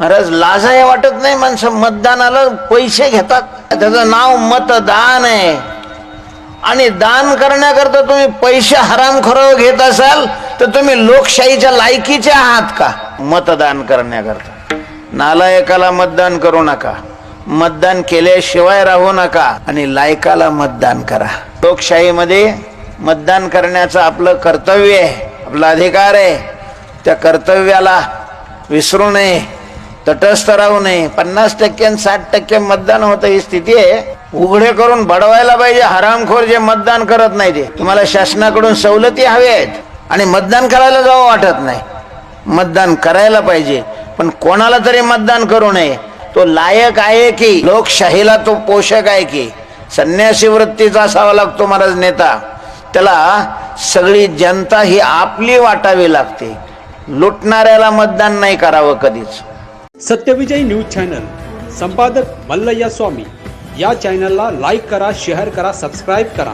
महाराज लाजाय वाटत नाही माणसं. मतदानाला पैसे घेतात. त्याचं नाव मतदान आहे. आणि दान करण्याकरता तुम्ही पैसे हरामखोराव घेत असाल तर तुम्ही लोकशाहीच्या लायकीचे आहात का? मतदान करण्याकरता. नालायकाला मतदान करू नका. मतदान केल्याशिवाय राहू नका. आणि लायकाला मतदान करा. लोकशाहीमध्ये मतदान करण्याचं आपलं कर्तव्य आहे. आपला अधिकार आहे. त्या कर्तव्याला विसरू नये तटस्थ राहू नये. पन्नास टक्के आणि साठ टक्के मतदान होतं ही स्थिती आहे. उघडे करून बडवायला पाहिजे. हरामखोर जे मतदान करत नाही ते. तुम्हाला शासनाकडून सवलती हव्या आहेत. आणि मतदान करायला जावं वाटत नाही. मतदान करायला पाहिजे. पण कोणाला तरी मतदान करू नये. तो लायक आहे की? लोकशाहीला तो पोषक आहे की? संन्यासी वृत्तीचा असावा लागतो महाराज नेता. त्याला सगळी जनता ही आपली वाटावी लागते. लुटणाऱ्याला मतदान नाही करावं कधीच. Satyavijay news channel. संपादक मल्लय्या स्वामी. या चॅनलला लाईक करा शेअर करा सबस्क्राईब करा.